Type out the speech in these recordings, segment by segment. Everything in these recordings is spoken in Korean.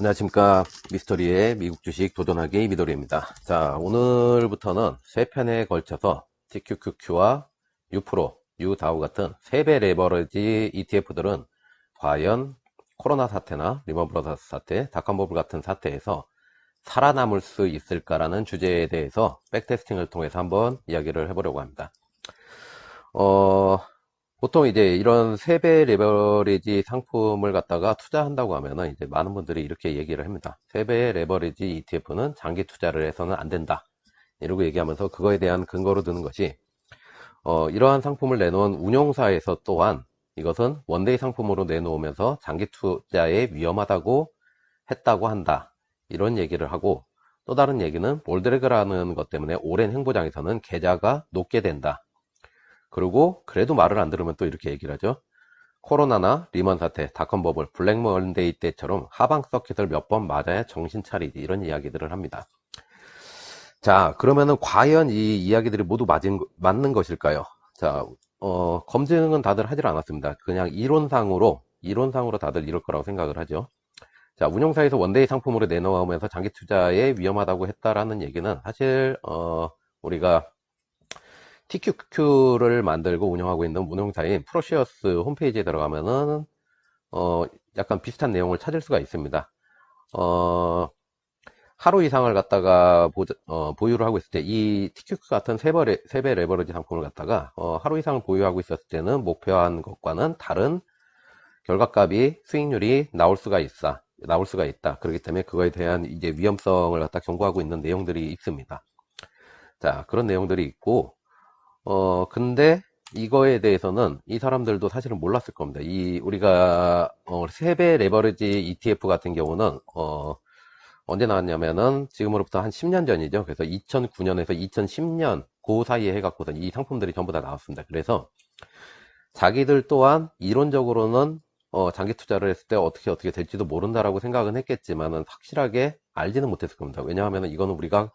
안녕하십니까. 미스터리의 미국 주식 도전하기 미도리입니다. 자 오늘부터는 세 편에 걸쳐서 TQQQ와 U-PRO, U-DAO 같은 세배 레버리지 ETF들은 과연 코로나 사태나 리먼브러더스 사태, 닷컴버블 같은 사태에서 살아남을 수 있을까라는 주제에 대해서 백테스팅을 통해서 한번 이야기를 해보려고 합니다. 어, 보통 이제 이런 세배 레버리지 상품을 갖다가 투자한다고 하면은 이제 많은 분들이 이렇게 얘기를 합니다. 세배 레버리지 ETF는 장기 투자를 해서는 안 된다. 이러고 얘기하면서 그거에 대한 근거로 드는 것이 어, 이러한 상품을 내놓은 운용사에서 또한 이것은 원데이 상품으로 내놓으면서 장기 투자에 위험하다고 했다고 한다. 이런 얘기를 하고 또 다른 얘기는 볼드래그라는 것 때문에 오랜 행보장에서는 계좌가 높게 된다. 그리고 그래도 말을 안 들으면 또 이렇게 얘기를 하죠. 코로나나 리먼 사태, 닷컴 버블, 블랙 먼데이 때처럼 하방 서킷을 몇 번 맞아야 정신 차리지 이런 이야기들을 합니다. 자 그러면은 과연 이 이야기들이 모두 맞은, 맞는 것일까요? 자 어, 검증은 다들 하질 않았습니다. 그냥 이론상으로 이론상으로 다들 이럴 거라고 생각을 하죠. 자 운용사에서 원데이 상품으로 내놓으면서 장기 투자에 위험하다고 했다라는 얘기는 사실 어, 우리가 TQQ를 만들고 운영하고 있는 운영사인 프로시어스 홈페이지에 들어가면은 어 약간 비슷한 내용을 찾을 수가 있습니다. 어 하루 이상을 갖다가 보, 어, 보유를 하고 있을 때 이 TQQ 같은 세배, 세배 레버리지 상품을 갖다가 어, 하루 이상을 보유하고 있었을 때는 목표한 것과는 다른 결과값이 수익률이 나올 수가 있어 나올 수가 있다. 그렇기 때문에 그거에 대한 이제 위험성을 갖다 경고하고 있는 내용들이 있습니다. 자 그런 내용들이 있고 어, 근데 이거에 대해서는 이 사람들도 사실은 몰랐을 겁니다. 이, 우리가, 어, 세배 레버리지 ETF 같은 경우는, 어, 언제 나왔냐면은 지금으로부터 한 10년 전이죠. 그래서 2009년에서 2010년 그 사이에 해갖고서 이 상품들이 전부 다 나왔습니다. 그래서 자기들 또한 이론적으로는 어, 장기 투자를 했을 때 어떻게 어떻게 될지도 모른다라고 생각은 했겠지만은 확실하게 알지는 못했을 겁니다. 왜냐하면 이거는 우리가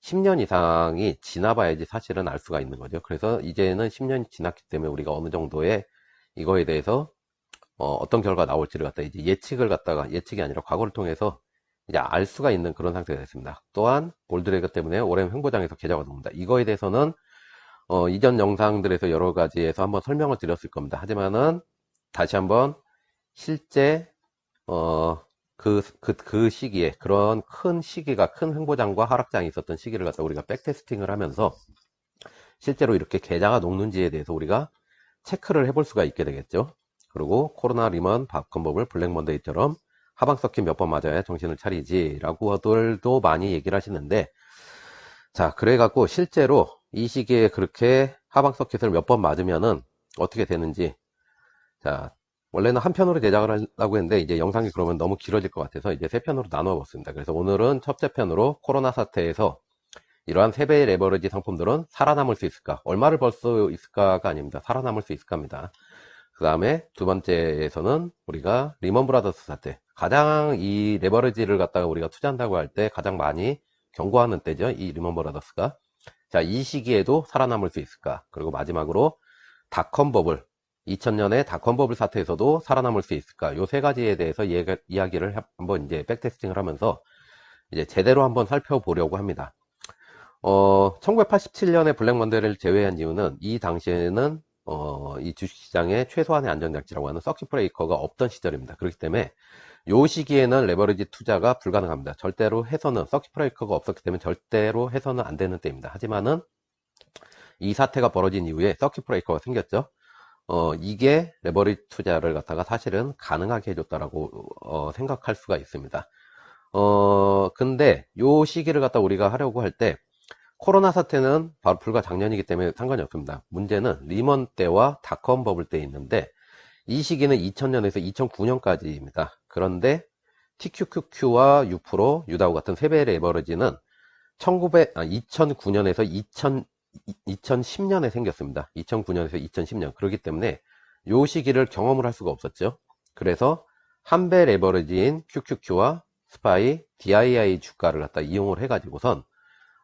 10년 이상이 지나봐야지 사실은 알 수가 있는 거죠. 그래서 이제는 10년이 지났기 때문에 우리가 어느 정도의 이거에 대해서 어, 떤 결과가 나올지를 갖다 이제 예측을 갖다가 예측이 아니라 과거를 통해서 이제 알 수가 있는 그런 상태가 됐습니다. 또한 골드레그 때문에 오랜 횡보장에서 계좌가 녹는다. 이거에 대해서는 어, 이전 영상들에서 여러 가지에서 한번 설명을 드렸을 겁니다. 하지만은 다시 한번 실제 어, 그, 그, 그 시기에 그런 큰 시기가 큰 횡보장과 하락장이 있었던 시기를 갖다 우리가 백테스팅을 하면서 실제로 이렇게 계좌가 녹는지에 대해서 우리가 체크를 해볼 수가 있게 되겠죠. 그리고 코로나 리먼 밥컨법을 블랙먼데이처럼 하방 서킷 몇번 맞아야 정신을 차리지 라고들도 많이 얘기를 하시는데 자 그래 갖고 실제로 이 시기에 그렇게 하방 서킷을 몇 번 맞으면은 어떻게 되는지 자 원래는 한 편으로 제작을 하려고 했는데 이제 영상이 그러면 너무 길어질 것 같아서 이제 세 편으로 나누어 봤습니다. 그래서 오늘은 첫째 편으로 코로나 사태에서 이러한 세배의 레버리지 상품들은 살아남을 수 있을까? 얼마를 벌 수 있을까가 아닙니다. 살아남을 수 있을까 합니다. 그 다음에 두 번째에서는 우리가 리먼 브라더스 사태. 가장 이 레버리지를 갖다가 우리가 투자한다고 할 때 가장 많이 경고하는 때죠. 이 리먼 브라더스가. 자, 이 시기에도 살아남을 수 있을까? 그리고 마지막으로 닷컴 버블. 2000년에 닷컴 버블 사태에서도 살아남을 수 있을까? 요 세 가지에 대해서 이야기를 한번 이제 백테스팅을 하면서 이제 제대로 한번 살펴보려고 합니다. 어, 1987년에 블랙 먼데이를 제외한 이유는 이 당시에는 어, 이 주식시장에 최소한의 안전장치라고 하는 서킷 브레이커가 없던 시절입니다. 그렇기 때문에 요 시기에는 레버리지 투자가 불가능합니다. 절대로 해서는 서킷 브레이커가 없었기 때문에 절대로 해서는 안 되는 때입니다. 하지만은 이 사태가 벌어진 이후에 서킷 브레이커가 생겼죠. 어, 이게 레버리 투자를 갖다가 사실은 가능하게 해줬다라고 어, 생각할 수가 있습니다. 어, 근데 요 시기를 갖다 우리가 하려고 할 때 코로나 사태는 바로 불과 작년이기 때문에 상관이 없습니다. 문제는 리먼 때와 닷컴 버블 때 있는데 이 시기는 2000년에서 2009년까지입니다. 그런데 TQQQ와 U-PRO, 유다우 같은 세배 레버리지는 1900, 아, 2009년에서 2000, 2010년에 생겼습니다. 2009년에서 2010년. 그렇기 때문에 요 시기를 경험을 할 수가 없었죠. 그래서 한배 레버리지인 QQQ와 스파이, DII 주가를 갖다 이용을 해가지고선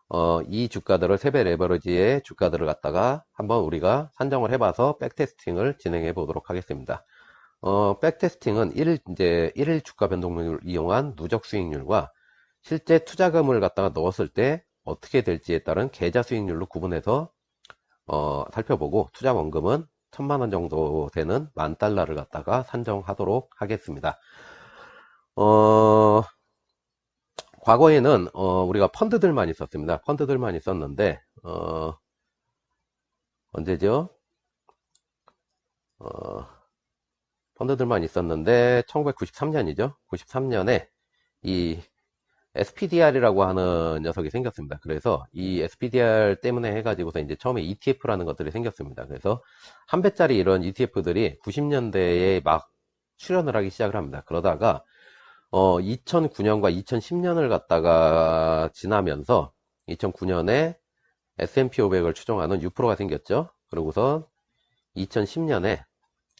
어, 이 주가들을 세배 레버리지의 주가들을 갖다가 한번 우리가 산정을 해봐서 백테스팅을 진행해 보도록 하겠습니다. 어, 백테스팅은 1일, 이제 1일 주가 변동률을 이용한 누적 수익률과 실제 투자금을 갖다가 넣었을 때 어떻게 될지에 따른 계좌 수익률로 구분해서 어, 살펴보고 투자 원금은 천만 원 정도 되는 만 달러를 갖다가 산정하도록 하겠습니다. 어, 과거에는 어, 우리가 펀드들만 있었습니다. 펀드들만 있었는데 어, 언제죠? 어, 펀드들만 있었는데 1993년이죠. 93년에 이 SPDR이라고 하는 녀석이 생겼습니다. 그래서 이 SPDR 때문에 해가지고서 이제 처음에 ETF라는 것들이 생겼습니다. 그래서 한 배짜리 이런 ETF들이 90년대에 막 출현을 하기 시작을 합니다. 그러다가 어 2009년과 2010년을 갖다가 지나면서 2009년에 S&P 500을 추종하는 유프로가 생겼죠. 그러고서 2010년에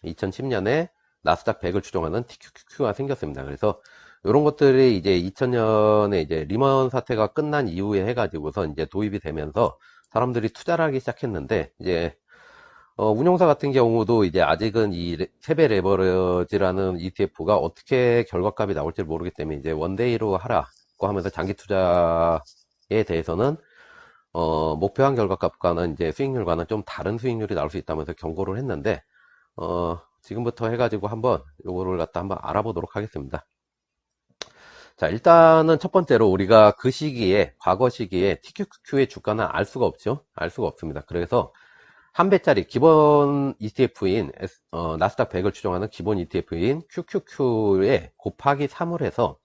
2010년에 나스닥 100을 추종하는 TQQQ가 생겼습니다. 그래서 이런 것들이 이제 2000년에 이제 리먼 사태가 끝난 이후에 해가지고서 이제 도입이 되면서 사람들이 투자를 하기 시작했는데 이제 어, 운용사 같은 경우도 이제 아직은 이 세배 레버러지라는 ETF가 어떻게 결과값이 나올지 모르기 때문에 이제 원데이로 하라고 하면서 장기 투자에 대해서는 어, 목표한 결과값과는 이제 수익률과는 좀 다른 수익률이 나올 수 있다면서 경고를 했는데 어, 지금부터 해가지고 한번 요거를 갖다 한번 알아보도록 하겠습니다. 자 일단은 첫 번째로 우리가 그 시기에 과거 시기에 TQQ의 주가는 알 수가 없죠. 알 수가 없습니다. 그래서 한 배짜리 기본 ETF인 어, 나스닥 100을 추종하는 기본 ETF인 QQQ에 곱하기 3을 해서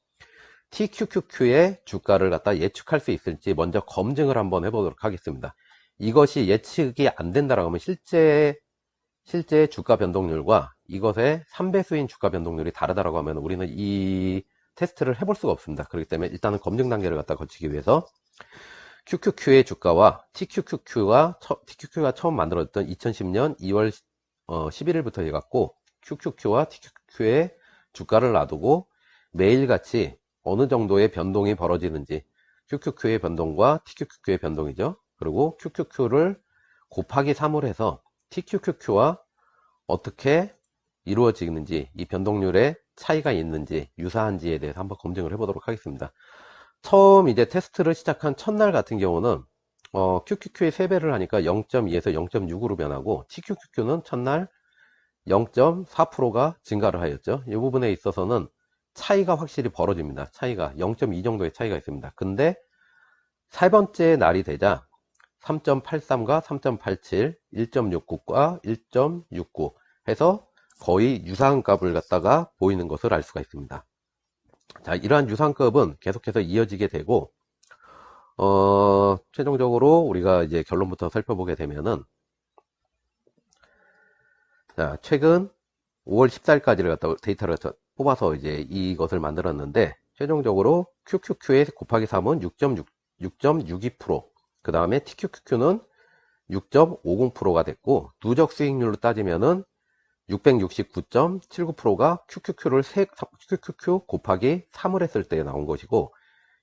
TQQQ의 주가를 갖다 예측할 수 있을지 먼저 검증을 한번 해보도록 하겠습니다. 이것이 예측이 안 된다라고 하면 실제 실제 주가 변동률과 이것의 3배수인 주가 변동률이 다르다라고 하면 우리는 이 테스트를 해볼 수가 없습니다. 그렇기 때문에 일단은 검증 단계를 갖다 거치기 위해서 QQQ의 주가와 TQQQ가, TQQ가 처음 만들어졌던 2010년 2월 11일부터 해갖고 QQQ와 TQQ의 주가를 놔두고 매일같이 어느 정도의 변동이 벌어지는지 QQQ의 변동과 TQQQ의 변동이죠. 그리고 QQQ를 곱하기 3을 해서 TQQQ와 어떻게 이루어지는지 이 변동률의 차이가 있는지 유사한지에 대해서 한번 검증을 해보도록 하겠습니다. 처음 이제 테스트를 시작한 첫날 같은 경우는 어, QQQ의 3배를 하니까 0.2에서 0.6으로 변하고 TQQQ는 첫날 0.4%가 증가를 하였죠. 이 부분에 있어서는 차이가 확실히 벌어집니다. 차이가 0.2 정도의 차이가 있습니다. 근데 세 번째 날이 되자 3.83과 3.87, 1.69과 1.69 해서 거의 유사한 값을 갖다가 보이는 것을 알 수가 있습니다. 자, 이러한 유사한 값은 계속해서 이어지게 되고, 어, 최종적으로 우리가 이제 결론부터 살펴보게 되면은, 자, 최근 5월 14일까지를 갖다 데이터를 뽑아서 이제 이것을 만들었는데, 최종적으로 QQQ의 곱하기 3은 6.6, 6.62%, 그 다음에 TQQQ는 6.50%가 됐고, 누적 수익률로 따지면은 669.79%가 QQQ를 3, QQQ 곱하기 3을 했을 때 나온 것이고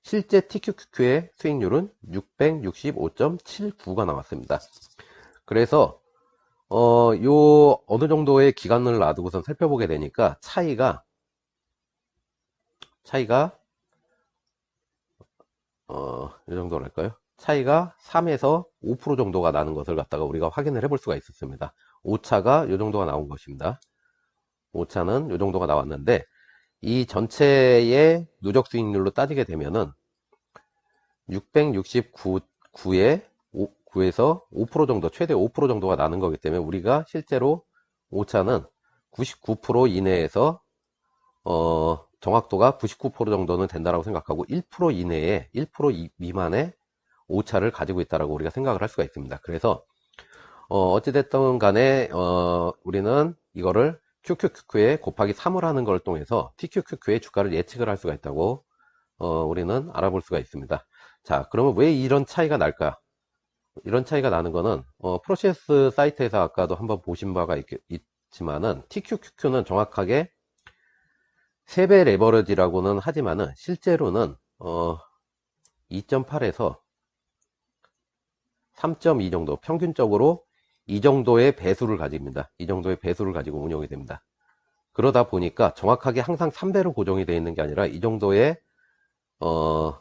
실제 TQQQ의 수익률은 665.79가 나왔습니다. 그래서 어, 요 어느 정도의 기간을 놔두고선 살펴보게 되니까 차이가 차이가 어, 이 정도랄까요? 차이가 3에서 5% 정도가 나는 것을 갖다가 우리가 확인을 해볼 수가 있었습니다. 오차가 이 정도가 나온 것입니다. 오차는 이 정도가 나왔는데 이 전체의 누적 수익률로 따지게 되면은 669에 9에서 5% 정도 최대 5% 정도가 나는 거기 때문에 우리가 실제로 오차는 99% 이내에서 어, 정확도가 99% 정도는 된다고 생각하고 1% 이내에 1% 미만의 오차를 가지고 있다고 우리가 생각을 할 수가 있습니다. 그래서 어, 어찌됐든 간에, 어, 우리는 이거를 QQQ에 곱하기 3을 하는 걸 통해서 TQQQ의 주가를 예측을 할 수가 있다고, 어, 우리는 알아볼 수가 있습니다. 자, 그러면 왜 이런 차이가 날까? 이런 차이가 나는 거는, 어, 프로세스 사이트에서 아까도 한번 보신 바가 있, 있지만은, TQQQ는 정확하게 3배 레버러지라고는 하지만은, 실제로는, 어, 2.8에서 3.2 정도 평균적으로 이 정도의 배수를 가집니다. 이 정도의 배수를 가지고 운영이 됩니다. 그러다 보니까 정확하게 항상 3배로 고정이 되어 있는 게 아니라 이 정도의 어,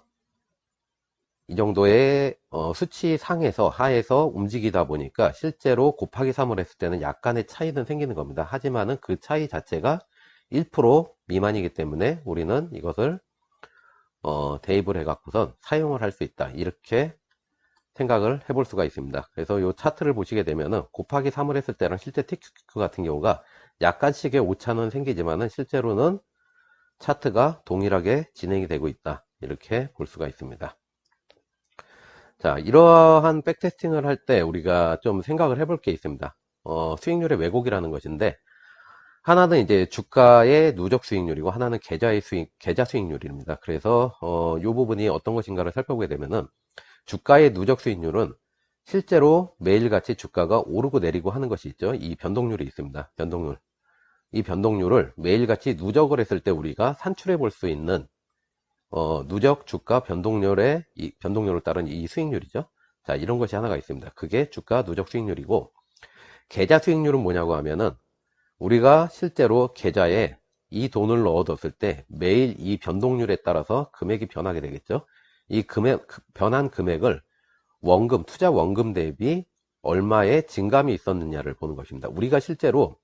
이 정도의 어, 수치 상에서 하에서 움직이다 보니까 실제로 곱하기 3을 했을 때는 약간의 차이는 생기는 겁니다. 하지만은 그 차이 자체가 1% 미만이기 때문에 우리는 이것을 어, 대입을 해 갖고선 사용을 할 수 있다. 이렇게 생각을 해볼 수가 있습니다. 그래서 이 차트를 보시게 되면은 곱하기 3을 했을 때랑 실제 TQQ 같은 경우가 약간씩의 오차는 생기지만은 실제로는 차트가 동일하게 진행이 되고 있다. 이렇게 볼 수가 있습니다. 자, 이러한 백테스팅을 할 때 우리가 좀 생각을 해볼 게 있습니다. 어, 수익률의 왜곡이라는 것인데, 하나는 이제 주가의 누적 수익률이고, 하나는 계좌의 수익, 계좌 수익률입니다. 그래서, 어, 이 부분이 어떤 것인가를 살펴보게 되면은, 주가의 누적 수익률은 실제로 매일같이 주가가 오르고 내리고 하는 것이 있죠. 이 변동률이 있습니다. 변동률. 이 변동률을 매일같이 누적을 했을 때 우리가 산출해 볼 수 있는 어, 누적 주가 변동률의 이 변동률을 따른 이 수익률이죠. 자, 이런 것이 하나가 있습니다. 그게 주가 누적 수익률이고 계좌 수익률은 뭐냐고 하면은 우리가 실제로 계좌에 이 돈을 넣어뒀을 때 매일 이 변동률에 따라서 금액이 변하게 되겠죠. 이 금액 변한 금액을 원금 투자 원금 대비 얼마의 증감이 있었느냐를 보는 것입니다. 우리가 실제로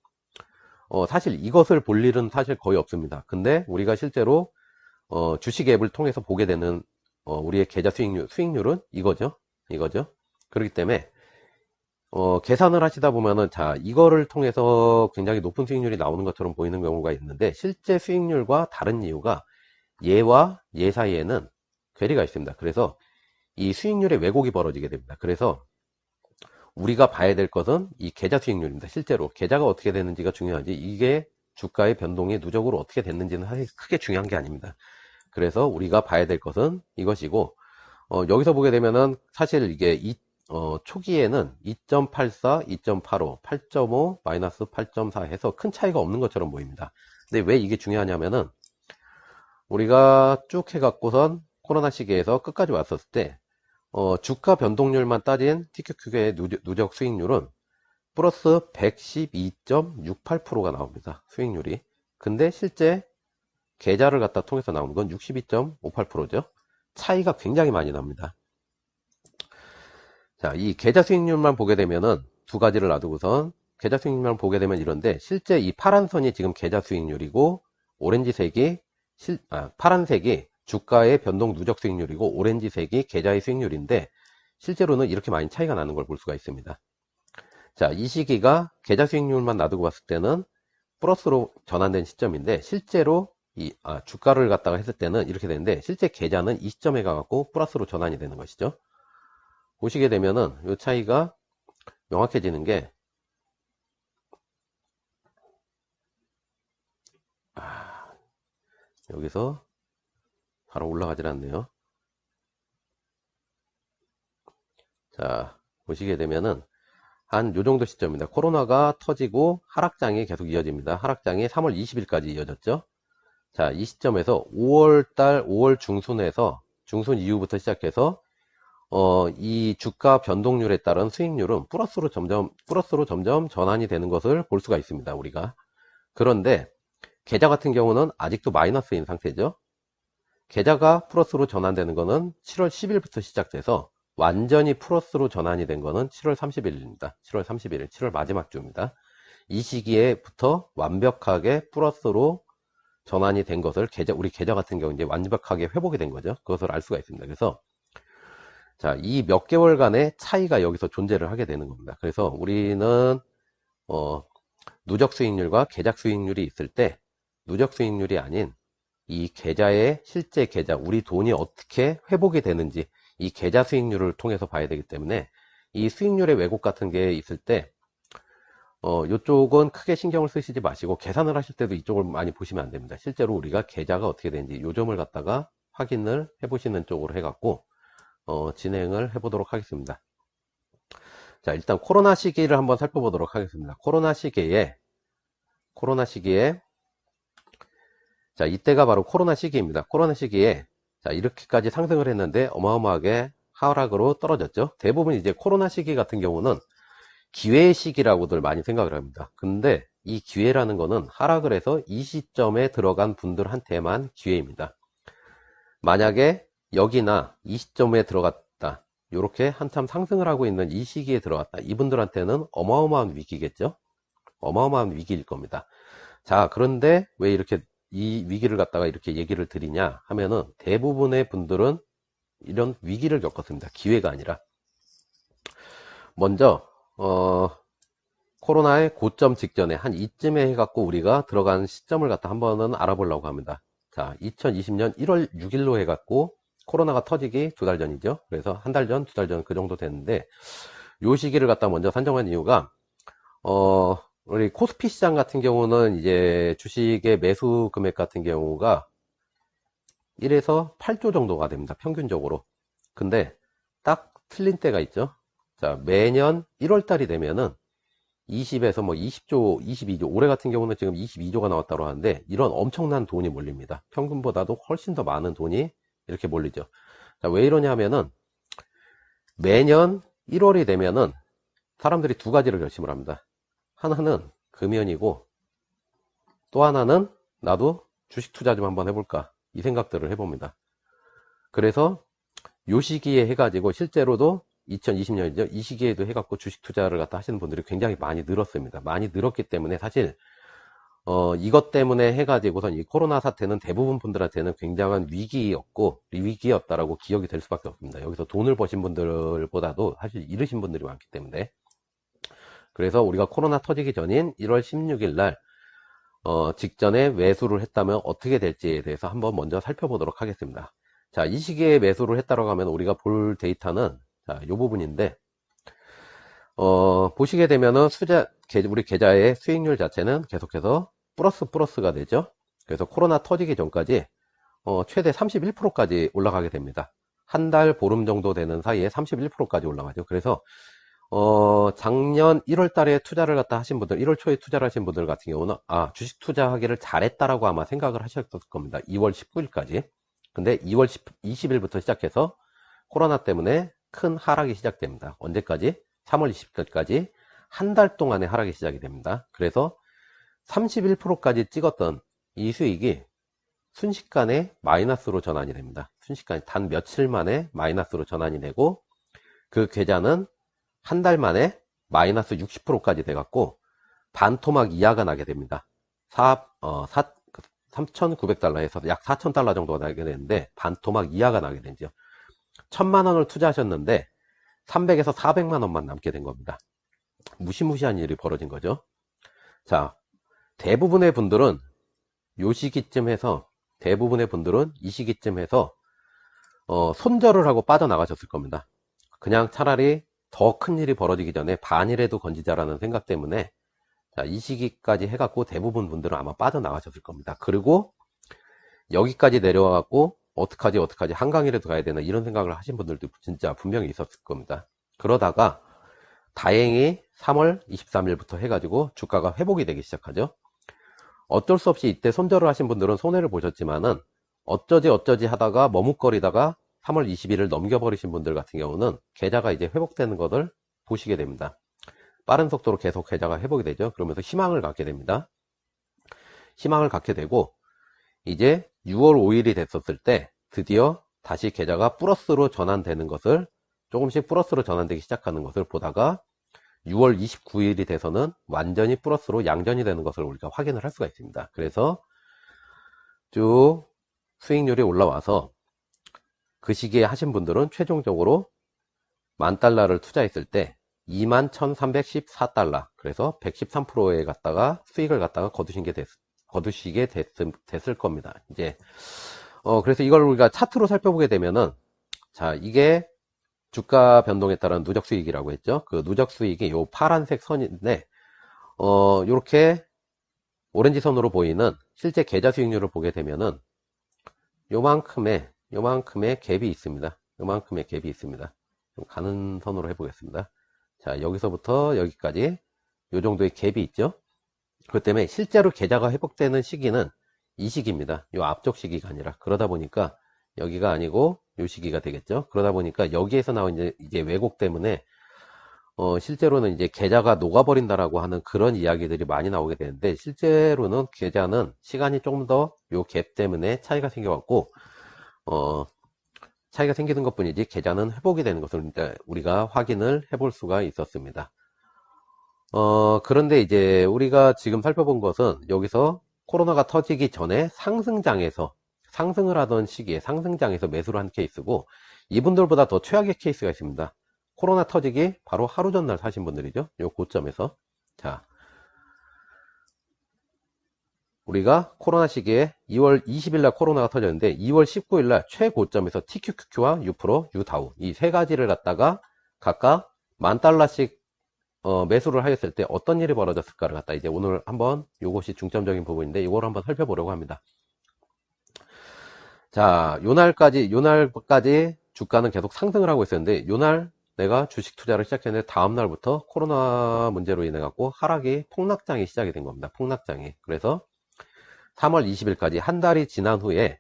어, 사실 이것을 볼 일은 사실 거의 없습니다. 근데 우리가 실제로 어, 주식 앱을 통해서 보게 되는 어, 우리의 계좌 수익률, 수익률은 이거죠. 이거죠. 그렇기 때문에 어, 계산을 하시다 보면은 자 이거를 통해서 굉장히 높은 수익률이 나오는 것처럼 보이는 경우가 있는데 실제 수익률과 다른 이유가 얘와 얘 사이에는 괴리가 있습니다. 그래서 이 수익률의 왜곡이 벌어지게 됩니다. 그래서 우리가 봐야 될 것은 이 계좌 수익률입니다. 실제로 계좌가 어떻게 되는지가 중요하지 이게 주가의 변동이 누적으로 어떻게 됐는지는 사실 크게 중요한 게 아닙니다. 그래서 우리가 봐야 될 것은 이것이고 어, 여기서 보게 되면은 사실 이게 이, 어, 초기에는 2.84, 2.85, 8.5, 마이너스 8.4 해서 큰 차이가 없는 것처럼 보입니다. 근데 왜 이게 중요하냐면은 우리가 쭉 해갖고선 코로나 시기에서 끝까지 왔었을 때 어, 주가 변동률만 따진 TQQ의 누적 수익률은 플러스 112.68%가 나옵니다. 수익률이. 근데 실제 계좌를 갖다 통해서 나오는 건 62.58%죠. 차이가 굉장히 많이 납니다. 자, 이 계좌 수익률만 보게 되면은 두 가지를 놔두고선 계좌 수익률만 보게 되면 이런데 실제 이 파란 선이 지금 계좌 수익률이고 오렌지색이 실, 아, 파란색이 주가의 변동 누적 수익률이고 오렌지색이 계좌의 수익률인데 실제로는 이렇게 많이 차이가 나는 걸 볼 수가 있습니다. 자, 이 시기가 계좌 수익률만 놔두고 봤을 때는 플러스로 전환된 시점인데 실제로 이 아, 주가를 갖다가 했을 때는 이렇게 되는데 실제 계좌는 이 시점에 가갖고 플러스로 전환이 되는 것이죠. 보시게 되면은 이 차이가 명확해지는 게 아, 여기서 바로 올라가질 않네요. 자, 보시게 되면은 한 요 정도 시점입니다. 코로나가 터지고 하락장이 계속 이어집니다. 하락장이 3월 20일까지 이어졌죠. 자, 이 시점에서 5월달, 5월 중순에서 중순 이후부터 시작해서 어, 이 주가 변동률에 따른 수익률은 플러스로 점점 플러스로 점점 전환이 되는 것을 볼 수가 있습니다. 우리가 그런데 계좌 같은 경우는 아직도 마이너스인 상태죠. 계좌가 플러스로 전환되는 것은 7월 10일부터 시작돼서 완전히 플러스로 전환이 된 것은 7월 30일입니다. 7월 31일, 7월 마지막 주입니다. 이 시기에부터 완벽하게 플러스로 전환이 된 것을 계좌, 우리 계좌 같은 경우 이제 완벽하게 회복이 된 거죠. 그것을 알 수가 있습니다. 그래서 자, 이 몇 개월간의 차이가 여기서 존재를 하게 되는 겁니다. 그래서 우리는 어, 누적 수익률과 계좌 수익률이 있을 때 누적 수익률이 아닌 이 계좌의 실제 계좌, 우리 돈이 어떻게 회복이 되는지 이 계좌 수익률을 통해서 봐야 되기 때문에 이 수익률의 왜곡 같은 게 있을 때 어, 이쪽은 크게 신경을 쓰시지 마시고 계산을 하실 때도 이쪽을 많이 보시면 안 됩니다. 실제로 우리가 계좌가 어떻게 되는지 요 점을 갖다가 확인을 해 보시는 쪽으로 해갖고 어, 진행을 해 보도록 하겠습니다. 자, 일단 코로나 시기를 한번 살펴보도록 하겠습니다. 코로나 시기에 코로나 시기에 자, 이때가 바로 코로나 시기입니다. 코로나 시기에 자, 이렇게까지 상승을 했는데 어마어마하게 하락으로 떨어졌죠. 대부분 이제 코로나 시기 같은 경우는 기회의 시기라고들 많이 생각을 합니다. 근데 이 기회라는 거는 하락을 해서 이 시점에 들어간 분들한테만 기회입니다. 만약에 여기나 이 시점에 들어갔다. 이렇게 한참 상승을 하고 있는 이 시기에 들어갔다. 이분들한테는 어마어마한 위기겠죠? 어마어마한 위기일 겁니다. 자, 그런데 왜 이렇게 이 위기를 갖다가 이렇게 얘기를 드리냐 하면은 대부분의 분들은 이런 위기를 겪었습니다. 기회가 아니라. 먼저, 어, 코로나의 고점 직전에 한 이쯤에 해갖고 우리가 들어간 시점을 갖다 한번은 알아보려고 합니다. 자, 2020년 1월 6일로 해갖고 코로나가 터지기 두 달 전이죠. 그래서 한 달 전, 두 달 전 그 정도 됐는데 요 시기를 갖다 먼저 산정한 이유가 어, 우리 코스피 시장 같은 경우는 이제 주식의 매수 금액 같은 경우가 1에서 8조 정도가 됩니다. 평균적으로. 근데 딱 틀린 때가 있죠. 자, 매년 1월 달이 되면은 20에서 뭐 20조, 22조, 올해 같은 경우는 지금 22조가 나왔다고 하는데 이런 엄청난 돈이 몰립니다. 평균보다도 훨씬 더 많은 돈이 이렇게 몰리죠. 자, 왜 이러냐 하면은 매년 1월이 되면은 사람들이 두 가지를 결심을 합니다. 하나는 금연이고 또 하나는 나도 주식 투자 좀 한번 해볼까 이 생각들을 해봅니다. 그래서 요 시기에 해가지고 실제로도 2020년이죠. 이 시기에도 해갖고 주식 투자를 갖다 하시는 분들이 굉장히 많이 늘었습니다. 많이 늘었기 때문에 사실 어, 이것 때문에 해가지고선 이 코로나 사태는 대부분 분들한테는 굉장한 위기였고 위기였다라고 기억이 될 수밖에 없습니다. 여기서 돈을 버신 분들보다도 사실 잃으신 분들이 많기 때문에 그래서 우리가 코로나 터지기 전인 1월 16일 날 어, 직전에 매수를 했다면 어떻게 될지에 대해서 한번 먼저 살펴보도록 하겠습니다. 자, 이 시기에 매수를 했다고 하면 우리가 볼 데이터는 자, 요 부분인데 어, 보시게 되면은 수자 우리 계좌의 수익률 자체는 계속해서 플러스 플러스가 되죠. 그래서 코로나 터지기 전까지 어, 최대 31%까지 올라가게 됩니다. 한 달 보름 정도 되는 사이에 31%까지 올라가죠. 그래서 어, 작년 1월 달에 투자를 갖다 하신 분들, 1월 초에 투자를 하신 분들 같은 경우는, 아, 주식 투자하기를 잘했다라고 아마 생각을 하셨을 겁니다. 2월 19일까지. 근데 2월 10, 20일부터 시작해서 코로나 때문에 큰 하락이 시작됩니다. 언제까지? 3월 20일까지 한 달 동안의 하락이 시작이 됩니다. 그래서 31%까지 찍었던 이 수익이 순식간에 마이너스로 전환이 됩니다. 순식간에 단 며칠 만에 마이너스로 전환이 되고 그 계좌는 한 달 만에 마이너스 60%까지 돼갖고 반토막 이하가 나게 됩니다. 4, 어, 4, 3,900달러에서 약 4,000달러 정도가 나게 되는데 반토막 이하가 나게 되죠. 1,000만 원을 투자하셨는데 300에서 400만 원만 남게 된 겁니다. 무시무시한 일이 벌어진 거죠. 자, 대부분의 분들은 요 시기쯤 해서 대부분의 분들은 이 시기쯤 해서 어, 손절을 하고 빠져나가셨을 겁니다. 그냥 차라리 더 큰 일이 벌어지기 전에 반이라도 건지자라는 생각 때문에 자, 이 시기까지 해갖고 대부분 분들은 아마 빠져나가셨을 겁니다. 그리고 여기까지 내려와갖고 어떡하지 어떡하지 한강이라도 가야 되나 이런 생각을 하신 분들도 진짜 분명히 있었을 겁니다. 그러다가 다행히 3월 23일부터 해가지고 주가가 회복이 되기 시작하죠. 어쩔 수 없이 이때 손절을 하신 분들은 손해를 보셨지만은 어쩌지 어쩌지 하다가 머뭇거리다가 3월 20일을 넘겨버리신 분들 같은 경우는 계좌가 이제 회복되는 것을 보시게 됩니다. 빠른 속도로 계속 계좌가 회복이 되죠. 그러면서 희망을 갖게 됩니다. 희망을 갖게 되고 이제 6월 5일이 됐었을 때 드디어 다시 계좌가 플러스로 전환되는 것을 조금씩 플러스로 전환되기 시작하는 것을 보다가 6월 29일이 돼서는 완전히 플러스로 양전이 되는 것을 우리가 확인을 할 수가 있습니다. 그래서 쭉 수익률이 올라와서 그 시기에 하신 분들은 최종적으로 만 달러를 투자했을 때 21,314달러 그래서 113%에 갔다가 수익을 갖다가 거두신 게 됐, 거두시게 됐, 됐을 겁니다. 이제 어 그래서 이걸 우리가 차트로 살펴보게 되면은 자 이게 주가 변동에 따른 누적 수익이라고 했죠. 그 누적 수익이 요 파란색 선인데 어 요렇게 오렌지 선으로 보이는 실제 계좌 수익률을 보게 되면은 요만큼의 요만큼의 갭이 있습니다. 요만큼의 갭이 있습니다. 좀 가는 선으로 해보겠습니다. 자, 여기서부터 여기까지 요 정도의 갭이 있죠. 그렇기 때문에 실제로 계좌가 회복되는 시기는 이 시기입니다. 요 앞쪽 시기가 아니라 그러다 보니까 여기가 아니고 요 시기가 되겠죠. 그러다 보니까 여기에서 나온 이제, 이제 왜곡 때문에 어, 실제로는 이제 계좌가 녹아버린다라고 하는 그런 이야기들이 많이 나오게 되는데 실제로는 계좌는 시간이 조금 더 요 갭 때문에 차이가 생겨갖고 어, 차이가 생기는 것 뿐이지 계좌는 회복이 되는 것을 우리가 확인을 해볼 수가 있었습니다. 어, 그런데 이제 우리가 지금 살펴본 것은 여기서 코로나가 터지기 전에 상승장에서 상승을 하던 시기에 상승장에서 매수를 한 케이스고 이분들보다 더 최악의 케이스가 있습니다. 코로나 터지기 바로 하루 전날 사신 분들이죠. 요 고점에서. 자. 우리가 코로나 시기에 2월 20일 날 코로나가 터졌는데 2월 19일 날 최고점에서 TQQQ와 U 유다우 이 세 가지를 갖다가 각각 만 달러씩 어, 매수를 하였을 때 어떤 일이 벌어졌을까를 갖다 이제 오늘 한번 이것이 중점적인 부분인데 이걸 한번 살펴보려고 합니다. 자, 요 날까지 요 날까지 주가는 계속 상승을 하고 있었는데 요 날 내가 주식 투자를 시작했는데 다음 날부터 코로나 문제로 인해 갖고 하락이 폭락장이 시작이 된 겁니다. 폭락장이. 그래서 3월 20일까지 한 달이 지난 후에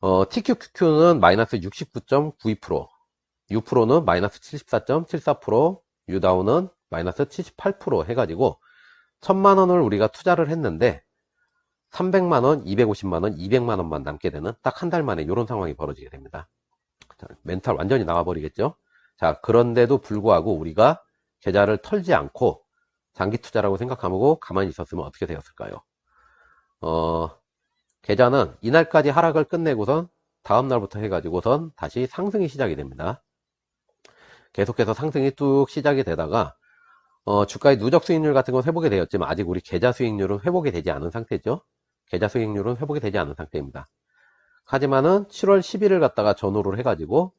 어, TQQQ는 마이너스 69.92%, U%는 마이너스 74.74%, 유다우는 마이너스 78% 해가지고 천만 원을 우리가 투자를 했는데 300만 원, 250만 원, 200만 원만 남게 되는 딱 한 달 만에 이런 상황이 벌어지게 됩니다. 자, 멘탈 완전히 나가버리겠죠? 자, 그런데도 불구하고 우리가 계좌를 털지 않고 장기 투자라고 생각하고 가만히 있었으면 어떻게 되었을까요? 어, 계좌는 이날까지 하락을 끝내고선 다음날부터 해가지고선 다시 상승이 시작이 됩니다. 계속해서 상승이 뚝 시작이 되다가 어, 주가의 누적 수익률 같은 건 회복이 되었지만 아직 우리 계좌 수익률은 회복이 되지 않은 상태죠. 계좌 수익률은 회복이 되지 않은 상태입니다. 하지만은 7월 10일을 갖다가 전후를 해가지고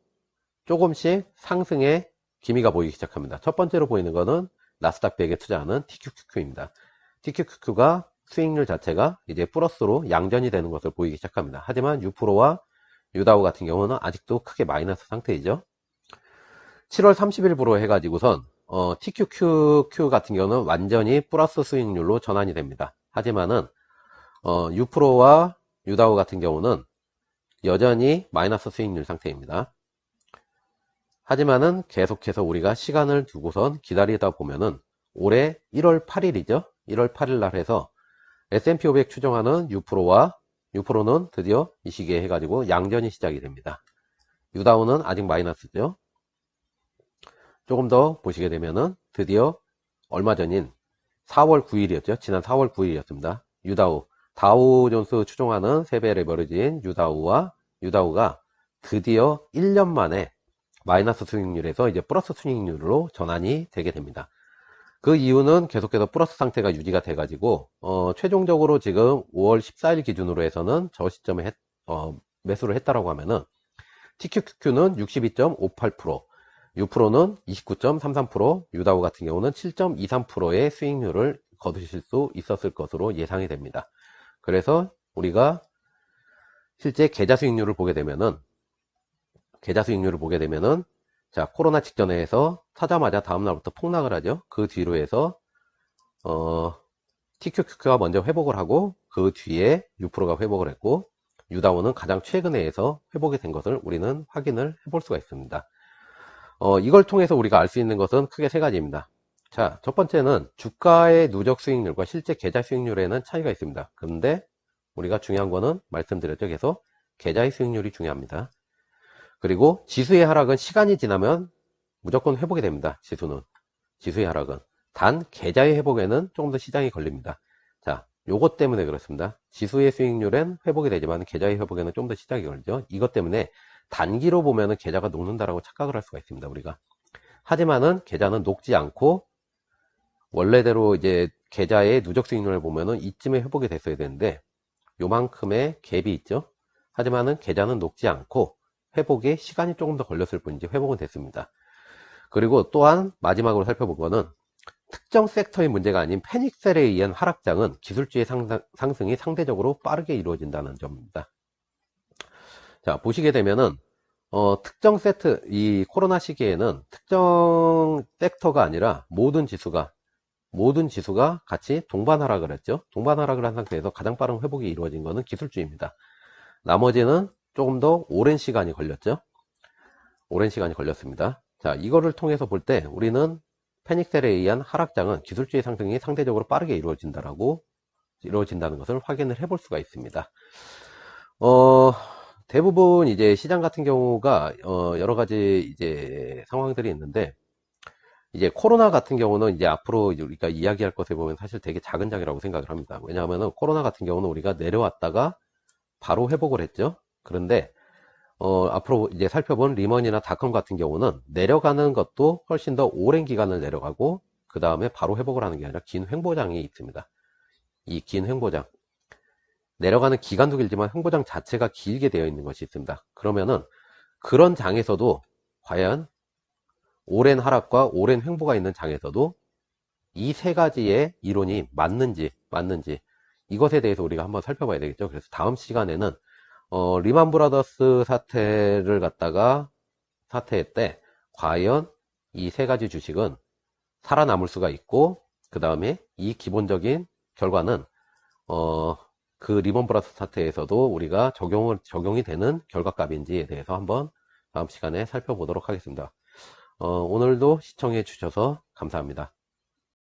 조금씩 상승의 기미가 보이기 시작합니다. 첫 번째로 보이는 것은 나스닥 100에 투자하는 TQQQ입니다. TQQQ가 수익률 자체가 이제 플러스로 양전이 되는 것을 보이기 시작합니다. 하지만 U%와 유다우 같은 경우는 아직도 크게 마이너스 상태이죠. 7월 30일부로 해가지고선 어, TQQQ 같은 경우는 완전히 플러스 수익률로 전환이 됩니다. 하지만은 어, U%와 유다우 같은 경우는 여전히 마이너스 수익률 상태입니다. 하지만은 계속해서 우리가 시간을 두고선 기다리다 보면은 올해 1월 8일이죠. 1월 8일 날 해서 S&P 500 추정하는 U%와 U%는 드디어 이 시기에 해가지고 양전이 시작이 됩니다. 유다우는 아직 마이너스죠. 조금 더 보시게 되면은 드디어 얼마 전인 4월 9일이었죠. 지난 4월 9일이었습니다. 유다우, 다우존스 추종하는 세배 레버리지인 유다우와 유다우가 드디어 1년 만에 마이너스 수익률에서 이제 플러스 수익률로 전환이 되게 됩니다. 그 이유는 계속해서 플러스 상태가 유지가 돼 가지고 어, 최종적으로 지금 5월 14일 기준으로 해서는 저 시점에 했, 어, 매수를 했다라고 하면은 TQQQ는 62.58%, U%는 29.33%, 유다우 같은 경우는 7.23%의 수익률을 거두실 수 있었을 것으로 예상이 됩니다. 그래서 우리가 실제 계좌 수익률을 보게 되면은 계좌 수익률을 보게 되면은 자 코로나 직전에 해서 타자마자 다음날부터 폭락을 하죠 그 뒤로 해서 어, TQQQ가 먼저 회복을 하고 그 뒤에 6%가 회복을 했고 유다오는 가장 최근에 해서 회복이 된 것을 우리는 확인을 해볼 수가 있습니다 어, 이걸 통해서 우리가 알 수 있는 것은 크게 세 가지입니다 자, 첫 번째는 주가의 누적 수익률과 실제 계좌 수익률에는 차이가 있습니다. 그런데 우리가 중요한 거는 말씀드렸죠. 계속 계좌의 수익률이 중요합니다. 그리고 지수의 하락은 시간이 지나면 무조건 회복이 됩니다. 지수는. 지수의 하락은. 단 계좌의 회복에는 조금 더 시장이 걸립니다. 자, 요것 때문에 그렇습니다. 지수의 수익률은 회복이 되지만 계좌의 회복에는 좀 더 시장이 걸리죠. 이것 때문에 단기로 보면은 계좌가 녹는다라고 착각을 할 수가 있습니다. 우리가. 하지만은 계좌는 녹지 않고 원래대로 이제 계좌의 누적 수익률을 보면은 이쯤에 회복이 됐어야 되는데 요만큼의 갭이 있죠. 하지만은 계좌는 녹지 않고 회복에 시간이 조금 더 걸렸을 뿐이지 회복은 됐습니다. 그리고 또한 마지막으로 살펴본 거는 특정 섹터의 문제가 아닌 패닉셀에 의한 하락장은 기술주의 상승, 이 상대적으로 빠르게 이루어진다는 점입니다. 자, 보시게 되면은, 어, 특정 세트, 이 코로나 시기에는 특정 섹터가 아니라 모든 지수가, 모든 지수가 같이 동반 하락을 했죠. 동반 하락을 한 상태에서 가장 빠른 회복이 이루어진 것은 기술주입니다. 나머지는 조금 더 오랜 시간이 걸렸죠. 오랜 시간이 걸렸습니다. 자, 이거를 통해서 볼 때 우리는 페닉셀에 의한 하락장은 기술주의 상승이 상대적으로 빠르게 이루어진다라고 이루어진다는 것을 확인을 해볼 수가 있습니다. 어, 대부분 이제 시장 같은 경우가 어, 여러 가지 이제 상황들이 있는데 이제 코로나 같은 경우는 이제 앞으로 우리가 이야기할 것에 보면 사실 되게 작은 장이라고 생각을 합니다. 왜냐하면 코로나 같은 경우는 우리가 내려왔다가 바로 회복을 했죠. 그런데 어, 앞으로 이제 살펴본 리먼이나 닷컴 같은 경우는 내려가는 것도 훨씬 더 오랜 기간을 내려가고 그 다음에 바로 회복을 하는 게 아니라 긴 횡보장이 있습니다. 이 긴 횡보장 내려가는 기간도 길지만 횡보장 자체가 길게 되어 있는 것이 있습니다. 그러면은 그런 장에서도 과연 오랜 하락과 오랜 횡보가 있는 장에서도 이 세 가지의 이론이 맞는지 맞는지 이것에 대해서 우리가 한번 살펴봐야 되겠죠. 그래서 다음 시간에는 어, 리만 브라더스 사태를 갖다가 사태 때 과연 이 세 가지 주식은 살아남을 수가 있고 그 다음에 이 기본적인 결과는 어, 그 리먼 브라더스 사태에서도 우리가 적용을 적용이 되는 결과값인지에 대해서 한번 다음 시간에 살펴보도록 하겠습니다. 어, 오늘도 시청해 주셔서 감사합니다.